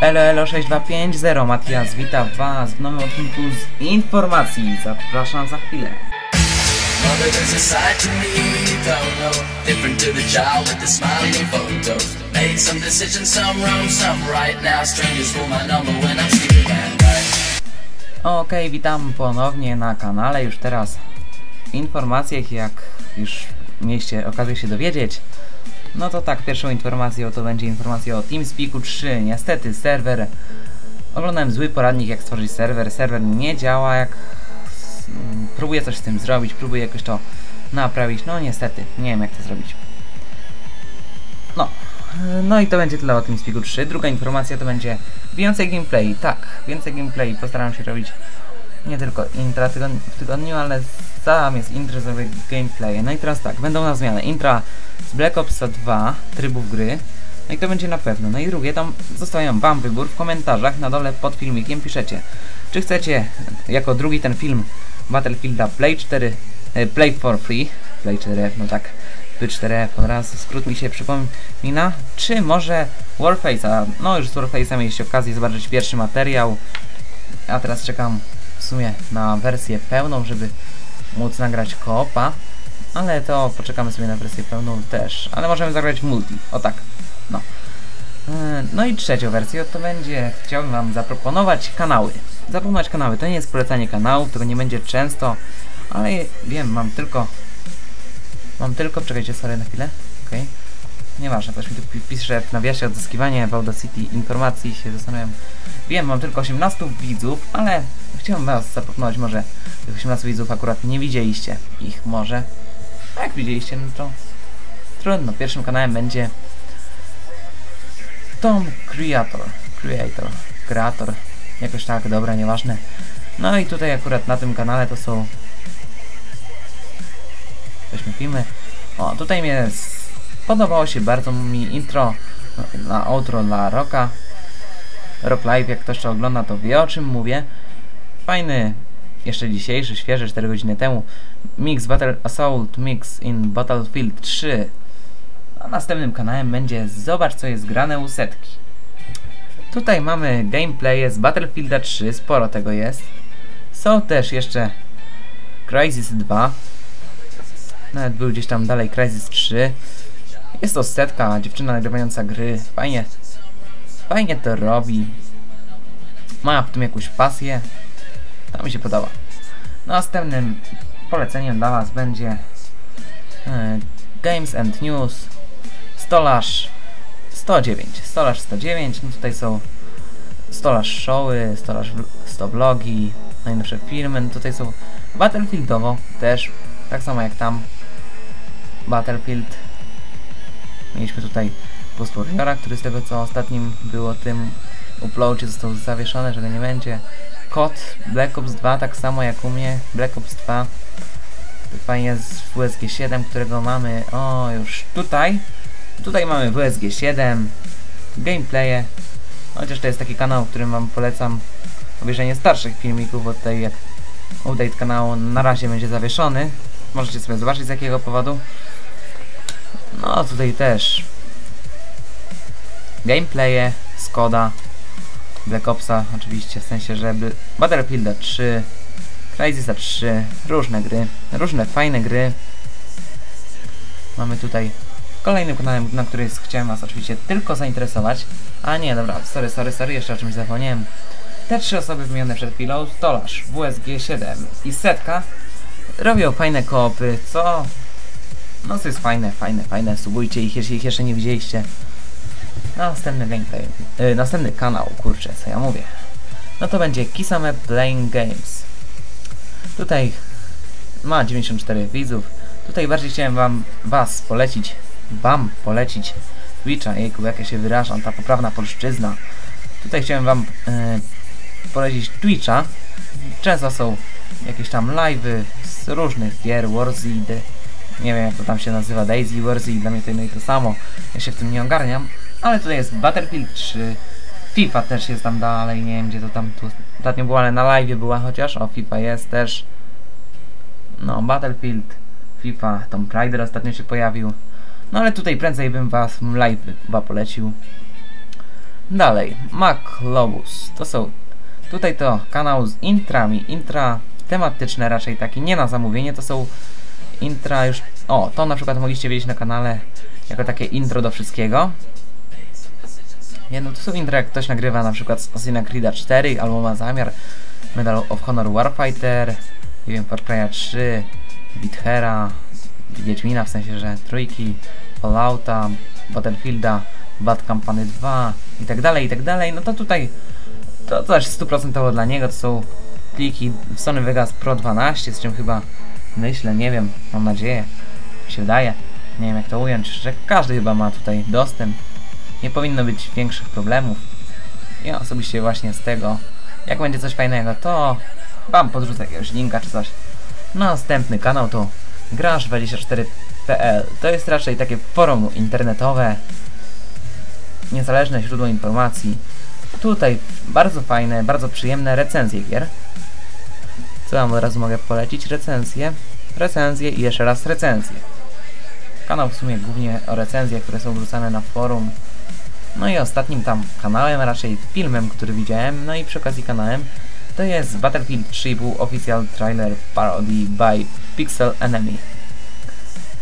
Elo Elo 6250 Matias, witam was w nowym odcinku z informacji. Zapraszam za chwilę. Mother, there's a side to me you don't know. Different to the child with the smiling photos. Made some decisions, some wrong, some right. Now strangers call my number when I'm sleeping at night. Okej, witam ponownie na kanale. Już teraz w informacjach, jak już mieliście okazję się dowiedzieć. No to tak, pierwszą informacją to będzie informacja o TeamSpeaku 3. Niestety serwer... Oglądałem zły poradnik jak stworzyć serwer. Serwer nie działa jak... Próbuję coś z tym zrobić, próbuję jakoś to naprawić. No niestety, nie wiem jak to zrobić. No, no i to będzie tyle o TeamSpeaku 3. Druga informacja to będzie więcej gameplay. Tak, więcej gameplay. Postaram się robić nie tylko intra w tygodniu, ale sam jest intro sobie gameplay. No i teraz tak, będą na zmianę. Intra z Black Ops 2, trybów gry. No i to będzie na pewno. No i drugie, tam zostawiam wam wybór w komentarzach na dole pod filmikiem. Piszecie, czy chcecie jako drugi ten film Battlefielda Play 4, e, Play for Free, Play 4, no tak, Play 4 od razu, skrót mi się przypomina, czy może Warface'a, no już z Warface'a mieliście okazję zobaczyć pierwszy materiał, a teraz czekam w sumie na wersję pełną, żeby móc nagrać koopa, ale to poczekamy sobie na wersję pełną też, ale możemy zagrać multi, o tak, no. E, No i trzecią wersją to będzie, chciałbym wam zaproponować kanały. Zaproponować kanały, to nie jest polecanie kanałów, tego nie będzie często, ale wiem, mam tylko, mam tylko, czekajcie, sorry na chwilę, okej. Nieważne, ktoś mi tu pi- pisze w nawiasie odzyskiwanie w Audacity informacji, się zastanawiam. Wiem, mam tylko 18 widzów, ale chciałbym was zaproponować może tych 18 widzów akurat nie widzieliście ich może. A jak widzieliście, no to trudno. Pierwszym kanałem będzie Tom Creator. Creator. Creator. Jakoś tak, dobra, nieważne. No i tutaj akurat na tym kanale to są weźmy filmy. O, tutaj mnie podobało się bardzo mi intro na outro dla Rocka. Rock Live, jak ktoś to ogląda, to wie o czym mówię. Fajny, jeszcze dzisiejszy, świeży, 4 godziny temu Mix Battle Assault Mix in Battlefield 3. A następnym kanałem będzie Zobacz co jest grane u setki. Tutaj mamy gameplaye z Battlefielda 3, sporo tego jest. Są też jeszcze Crysis 2. Nawet był gdzieś tam dalej Crysis 3. Jest to setka, dziewczyna nagrywająca gry. Fajnie. Fajnie to robi. Ma w tym jakąś pasję. To mi się podoba. Następnym poleceniem dla Was będzie e, Games and News Stolarz 109. Stolarz 109. No tutaj są Stolarz Showy, Stolarz vl- 100 vlogi, najnowsze filmy. No tutaj są Battlefieldowo też, tak samo jak tam Battlefield. Mieliśmy tutaj Post Warriora, który z tego co ostatnim było tym uploadzie został zawieszony, że go nie będzie. Kod Black Ops 2, tak samo jak u mnie, Black Ops 2. Fajnie z WSG 7, którego mamy, o już tutaj. Tutaj mamy WSG 7, gameplaye. Chociaż to jest taki kanał, którym wam polecam obejrzenie starszych filmików, bo tutaj update kanału na razie będzie zawieszony. Możecie sobie zobaczyć z jakiego powodu. No tutaj też gameplaye, Skoda, Black Opsa oczywiście, w sensie, że Battlefielda 3, Crysisa 3, różne gry, różne fajne gry. Mamy tutaj kolejny kanał, na który chciałem was oczywiście tylko zainteresować. A nie, dobra, sorry, sorry, sorry, jeszcze o czymś zapomniałem. Te trzy osoby wymienione przed chwilą, Stolarz, WSG 7 i Setka robią fajne koopy, co... No to jest fajne, fajne, fajne, subujcie ich, jeśli ich jeszcze nie widzieliście. Następny gameplay, yy, następny kanał, kurczę, co ja mówię. No to będzie Kisame Playing Games. Tutaj ma 94 widzów. Tutaj bardziej chciałem wam, was polecić, wam polecić Twitcha, jejku, jak ja się wyrażam, ta poprawna polszczyzna. Tutaj chciałem wam e, polecić Twitcha. Często są jakieś tam live'y z różnych gier, Warzid, nie wiem jak to tam się nazywa, Daisy, Warzid, dla mnie to jedno i to samo. Ja się w tym nie ogarniam, ale tutaj jest Battlefield 3, FIFA też jest tam dalej, nie wiem gdzie to tam tu ostatnio była, ale na live była chociaż, o FIFA jest też. No, Battlefield, FIFA, Tomb Raider ostatnio się pojawił. No ale tutaj prędzej bym was live chyba polecił. Dalej, MacLobus. To są. Tutaj to kanał z intrami. Intra tematyczne raczej takie, nie na zamówienie, to są intra już. O, to na przykład mogliście wiedzieć na kanale jako takie intro do wszystkiego. Jedno to są intra, jak ktoś nagrywa na przykład Assassin's Creed 4 albo ma zamiar Medal of Honor Warfighter, nie wiem, Far Cry 3, Withera, Wiedźmina w sensie, że trójki, Fallouta, Battlefielda, Bad Company 2 i tak dalej, i tak dalej, no to tutaj to też stuprocentowo dla niego to są pliki w Sony Vegas Pro 12, z czym chyba myślę, nie wiem, mam nadzieję, się wydaje, nie wiem jak to ująć, że każdy chyba ma tutaj dostęp, nie powinno być większych problemów. Ja osobiście właśnie z tego, jak będzie coś fajnego, to wam podrzucę jakiegoś linka czy coś. Następny kanał to Grasz24.pl. To jest raczej takie forum internetowe, niezależne źródło informacji. Tutaj bardzo fajne, bardzo przyjemne recenzje gier. Co wam od razu mogę polecić? Recenzje, recenzje i jeszcze raz recenzje. Kanał w sumie głównie o recenzjach, które są wrzucane na forum. No i ostatnim tam kanałem, raczej filmem, który widziałem, no i przy okazji kanałem, to jest Battlefield 3.5 Official Trailer Parody by Pixel Enemy.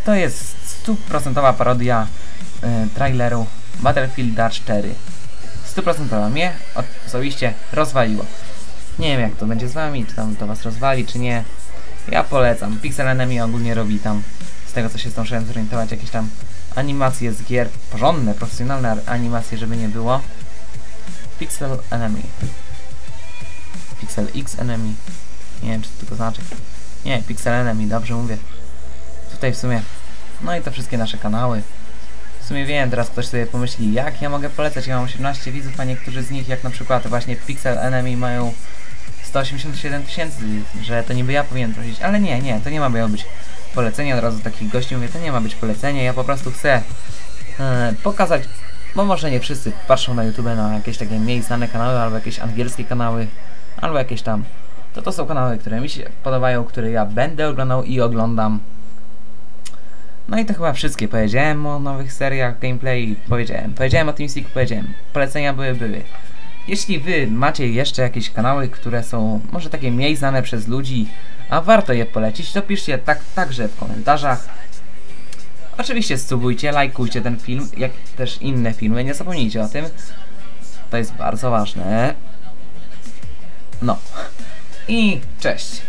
To jest stuprocentowa parodia y, traileru Battlefielda 4. Stuprocentowa. Mnie osobiście rozwaliło. Nie wiem jak to będzie z wami, czy tam to was rozwali, czy nie. Ja polecam. Pixel Enemy ogólnie robi tam, z tego co się zdążyłem zorientować, jakieś tam animacje z gier, porządne, profesjonalne animacje, żeby nie było. Pixel Enemy. Pixel X Enemy. Nie wiem, czy to tylko znaczy. Nie, Pixel Enemy, dobrze mówię. Tutaj w sumie. No i to wszystkie nasze kanały. W sumie wiem, teraz ktoś sobie pomyśli, jak ja mogę polecać, ja mam 18 widzów, a niektórzy z nich, jak na przykład właśnie Pixel Enemy mają 187 tysięcy, że to niby ja powinien prosić, ale nie, nie, to nie ma być polecenie, od razu takich gości mówię, to nie ma być polecenie, ja po prostu chcę e, pokazać, bo może nie wszyscy patrzą na YouTube na jakieś takie mniej znane kanały, albo jakieś angielskie kanały, albo jakieś tam, to to są kanały, które mi się podobają, które ja będę oglądał i oglądam. No i to chyba wszystkie. Powiedziałem o nowych seriach gameplay, powiedziałem. Powiedziałem o TeamSpeak, powiedziałem. Polecenia były, były. Jeśli wy macie jeszcze jakieś kanały, które są może takie mniej znane przez ludzi, a warto je polecić, to piszcie tak, także w komentarzach. Oczywiście subujcie, lajkujcie ten film, jak też inne filmy, nie zapomnijcie o tym. To jest bardzo ważne. No. I cześć.